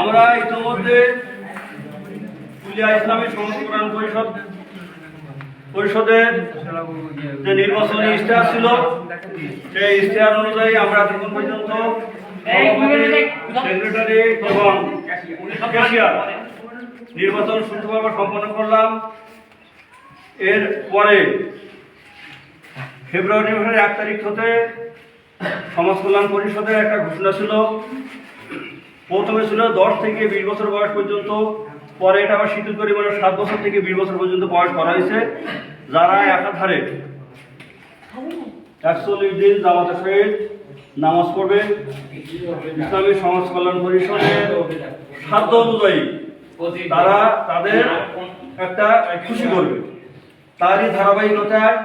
আমরা ইতিমধ্যে পুলিয়া ইসলামী সংস্করণ পরিষদ পরিষদের যে নির্বাচনী ইশতেহার ছিল, সেই ইশতেহার অনুযায়ী আমরা এখন পর্যন্ত সেক্রেটারি এবং ক্যাশিয়ার নির্বাচন সুষ্ঠুভাবে সম্পন্ন করলাম। এর পরে ফেব্রুয়ারি মাসের এক তারিখ হতে সমাজ কল্যাণ পরিষদের একটা ঘোষণা ছিল। প্রথমে ছিল দশ থেকে বিশ বছর বয়স পর্যন্ত, পরে এটা আবার শিথিল করে মানে সাত বছর থেকে বিশ বছর পর্যন্ত বয়স করা হয়েছে। যারা একাধারে একচল্লিশ দিন জামাতের সহিত নামাজ পড়বে, ইসলামী সমাজ কল্যাণ পরিষদের সাধ্য অনুযায়ী তারা তাদের একটা খুশি করবে। তারই ধারাবাহিকতায়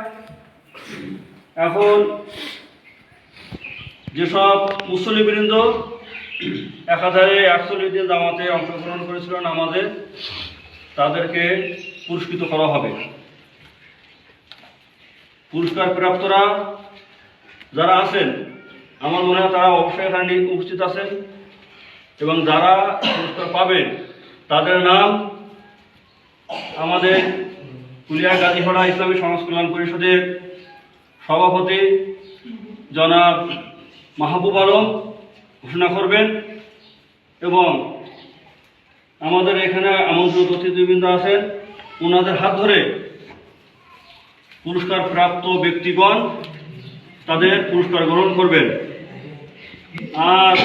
এখন যেসব মুসলিবৃন্দ একাধারে একচল্লিশ দিন জামাতে অংশগ্রহণ করেছিল নামাজে, তাদেরকে পুরস্কৃত করা হবে। পুরস্কার প্রাপ্তরা যারা আছেন, আমার মনে হয় তারা অবশ্যই এখানে উপস্থিত আছেন এবং যারা পুরস্কার পাবেন, তাদের নাম আমাদের কুলিয়া গাজীপাড়া ইসলামী সমাজ কল্যাণ পরিষদের সভাপতি জনাব মাহবুব আলম ঘোষণা করবেন এবং আমাদের এখানে আমন্ত্রিত অতিথিবৃন্দ আছেন। ওনাদের হাত ধরে পুরস্কার প্রাপ্ত ব্যক্তিগণ তাদের পুরস্কার গ্রহণ করবেন। আর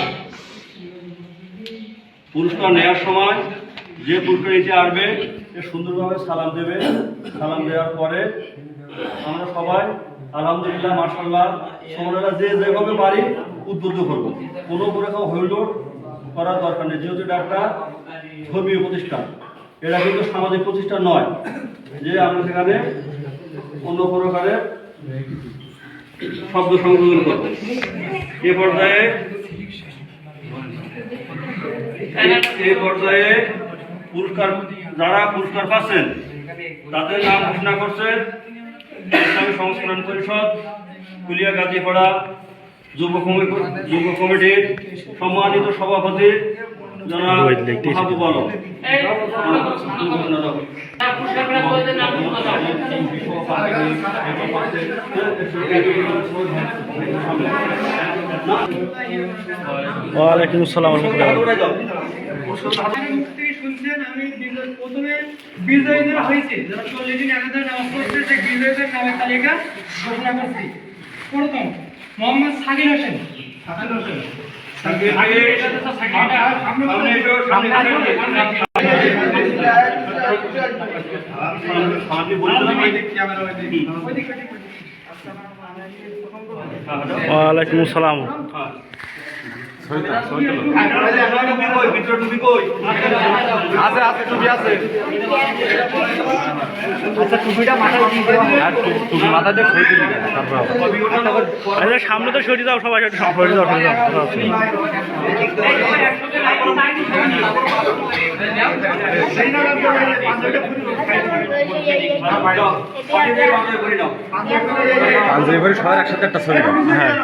পুরস্কার নেওয়ার সময় যে পুরস্কার নিতে আসবে, সে সুন্দরভাবে সালাম দেবে। সালাম দেওয়ার পরে আমরা সবাই আলহামদুলিল্লাহ মার্শাল্লাহ আমরা যে যেভাবে পারি উদ্বুদ্ধ করব। কোনো করে কেউ হইলোড করার দরকার নেই, যেহেতু এটা একটা ধর্মীয় প্রতিষ্ঠান। এটা কিন্তু সামাজিক প্রতিষ্ঠান নয় যে আমরা সেখানে অন্য প্রকারে শব্দ সংযোজন করব। এ পর্যায়ে এই পর্যায়ে পুরস্কার, যারা পুরস্কার পাচ্ছেন, তাদের নাম ঘোষণা করছে ইসলামী সংস্করণ পরিষদ কুলিয়া গাজীপাড়া যুব কমিটি যুব কমিটির সম্মানিত সভাপতি জনাব মাহবুব আলম। ওয়ালাইকুম আসসালাম শুনছেন আমি প্রথমে বিজয়ীদের হয়েছে। যারা চল্লিশ দিন একাধারে নামাজ সেই বিজয়ীদের নামের তালিকা ঘোষণা করছি। প্রথম মোহাম্মদ সাকির হোসেন। আগে- আগে- সামনে এসো, সামনে বলে। ওয়ালাইকুম আসসালাম টুপি কই? ভিতরে টুপি কই? আছে আছে টুপি আছে। আচ্ছা টুপিটা মাথায় দিয়ে দেওয়া আর টু- টুপি মাথা দিয়ে সই দিবি আচ্ছা সামনে তো সরিয়ে দাও সবাই সরিয়ে দাও সরিয়ে দাও পাঞ্জাবি সবার একসাথে একটা ছবি হ্যাঁ।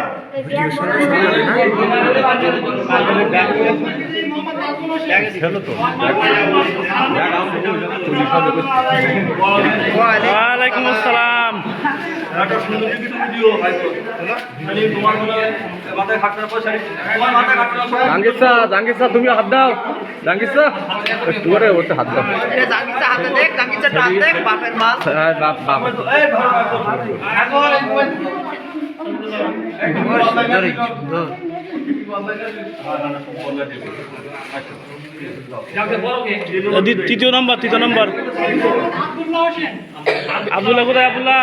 ওয়ালাইকুম আসসালাম একটা সুন্দর দেখে হয়তো। তোমার মাথায়। তোমার মাথায়। স্যার জাহাঙ্গীর স্যার তুমি হাত দাও জাহাঙ্গীর স্যার একটু করে ওতে হাত দাও হ্যাঁ বাপ বাপ এই ধরো, ধরো। দি- তৃতীয় নম্বর তৃতীয় নম্বর। আব্দুল্লাহ কোথায় আবদুল্লাহ?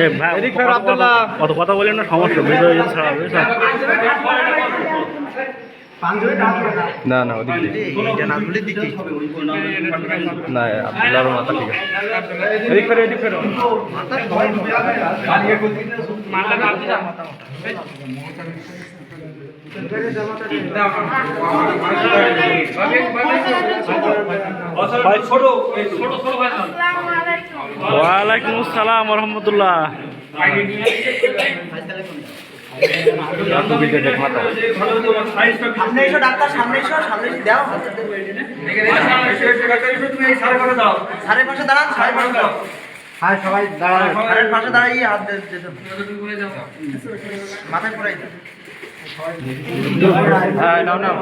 এ ভাই এদিক ফের আব্দুল্লাহ। কত কথা বলেন না সমস্যা বুঝতে ছাড়া না না ওদিক। না আব্দুল্লাহর মাথা ঠিক আছে। এদিক ফেরো এদিক ফেরো। ছোট এই ছোট ছোট ভাই আসসালামু আলাইকুম ওয়ালাইকুম আসসালাম রহমতুল্লাহ হ্যাঁ সবাই দাঁড়ান। পাশে দাঁড়িয়ে হাত মাথায় পড়াই। হ্যাঁ নাও নাও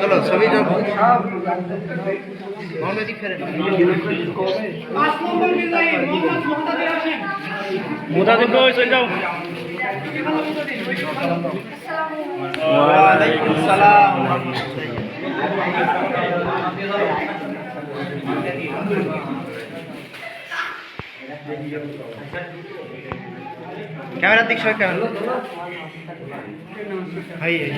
চলো ছবি যাব মোদা দেখো চলে যাও ক্যামেরার দিক সবাই ক্যামেরা। ভাই এই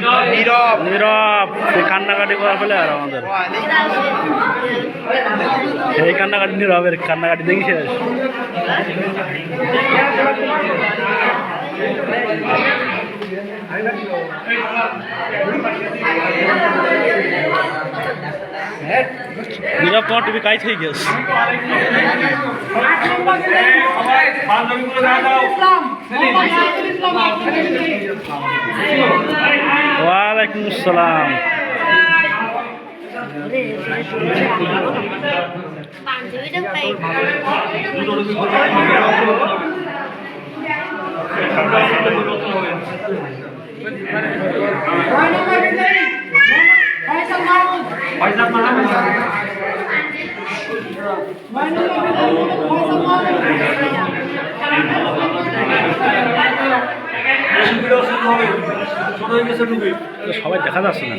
নীরব। নীরব। এই কান্নাকাটি করা ফেলে আর আমাদের। এই কান্নাকাটি নীরবের কান্নাকাটি দেখি শেষ। নীরব তোমার টিভি কাজ হয়ে গেছে। ইসলাম মোহাম্মদ রাহিদুল ইসলাম আট নম্বর বিজয়ী ওয়ালাইকুম আসসালাম। পাই ছোট হয়ে গেছে সবাই দেখা যাচ্ছে না।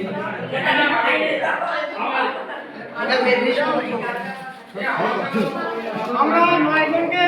আমরা নয় জনকে